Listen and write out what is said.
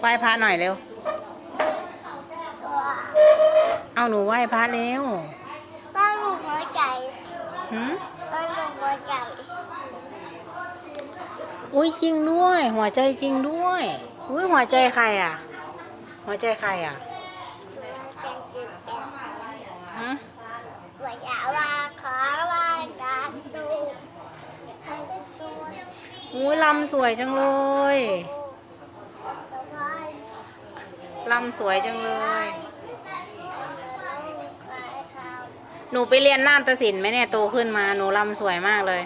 ไหว้พระหน่อยเร็ว เอาหนูไหว้พระเร็วบ้านหนูหัวใจหืมบ้านหนูหัวใจ อุ้ยจริงด้วย หัวใจจริงด้วย อุ้ยหัวใจใครอะ หัวใจใครอะหัวใจจริงจังหืมหัวอยาว่าขอว่าการดูให้สวยอุ้ยลำสวยจังเลยไหว้ ลำสวยจังเลย หนูไปเรียนนาฏศิลป์ไหมเนี่ยโตขึ้นมาหนูลำสวยมากเลย